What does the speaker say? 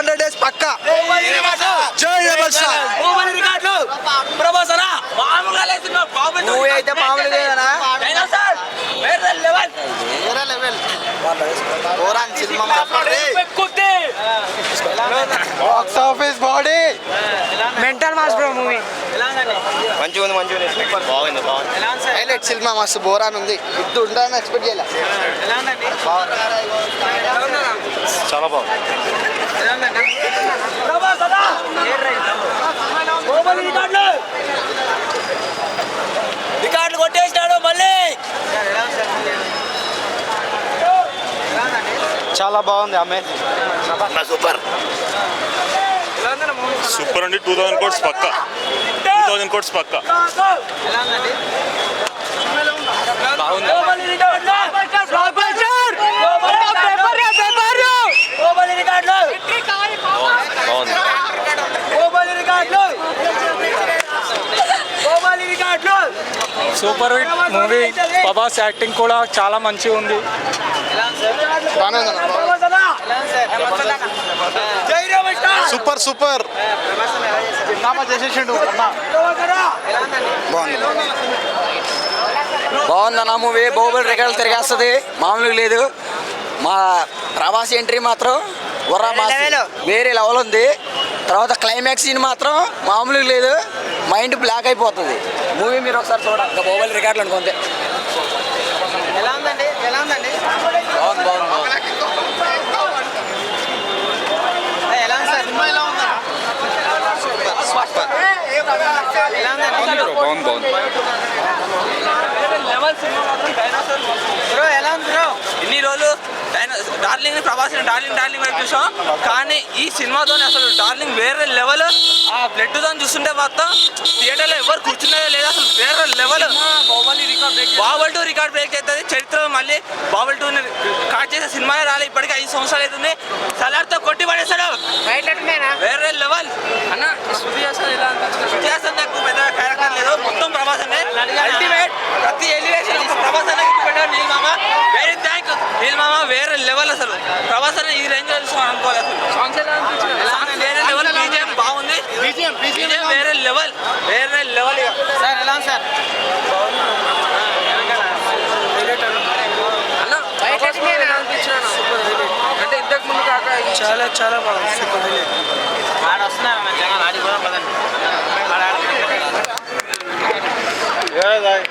Hundred days పక్క. జై rebel star movie అయితే మామూలు లేదనా వేరే లెవెల్. ఓరాన్ cinema box office body mental mass bro movie మంచిగా ఉంది మంచిగా ఉంది. బాగుంది బాగుంది. హైలైట్ సినిమా మస్తు బోరాన్ ఉంది. ఇది ఉండాలని ఎక్స్పెక్ట్ చేయలే. చాలా బాగుంది. రికార్డులు. కొట్టేసినాడు మళ్ళీ. చాలా బాగుంది అమ్మాయి సూపర్. సూపర్ అండి. టూ థౌసండ్ కోట్స్ పక్క. టూ థౌసండ్ కోట్స్ పక్క. Super hit movie. Prabhas acting కూడా చాలా మంచిగా ఉంది. Super super. చేసేసిండు బాగుందన్న మూవీ. బాహుబలి రికార్డులు తిరిగేస్తుంది. మామూలుగా లేదు. మా ప్రభాస్ ఎంట్రీ మాత్రం ఉర్రా మాస్. వేరే లెవెల్ ఉంది. తర్వాత క్లైమాక్స్ సీన్ మాత్రం మామూలుగా లేదు. మైండ్ బ్లాక్ అయిపోతుంది. మూవీ మీరు ఒకసారి చూడాలి ఇంకా బాహుబలి రికార్డులు అనుకుంటే ఎలా ఉందండి? ఎలా ఉందండి? బాగుంది బాగుంది బాగుంది ఎలా ఉంది సార్ సినిమా ఎలా ఉందా ఎలా ఉందండి బాగుంది బాగుంది బ్రో ఎలా ఉంది బ్రో ఇన్ని రోజులు డార్లింగ్ని ప్రభాస్ డార్లింగ్ డార్లింగ్ వైపు చూసాం కానీ ఈ సినిమాతో అసలు డార్లింగ్ వేరే లెవెల్ ఆ బ్లడ్తో చూస్తుంటే మొత్తం థియేటర్లో ఎవరు కూర్చున్నదే లేదు అసలు వేరే level Baahubali two record break అవుతుంది చరిత్రలో మళ్ళీ బాబల్ టూ కాట్ చేసే సినిమా రాలే ఇప్పటికి ఐదు సంవత్సరాలు అవుతుంది సలార్తో కొట్టి పడేశాడు వేరే లెవెల్ అన్న అల్టిమేట్ ప్రతి ఎలివేషన్ ప్రభాస్ అనే పెట్టాడు నీల్ మామ. వెరీ థ్యాంక్ నీల్ మామ వేరే లెవెల్ అసలు. ప్రభాస్ ఈ రేంజ్ అనుకోలేదు? వేరే లెవెల్ బీజిఎం బాగుంది. బీజిఎం బీజిఎం వేరే లెవెల్ వేరే లెవెల్ సార్ ఎలా అంటే ఇంతకు ముందు కాక చాలా చాలా బాగుంది. సూపర్ ఆడ వస్తున్నారు జనాలు? হ্যাঁ, যায়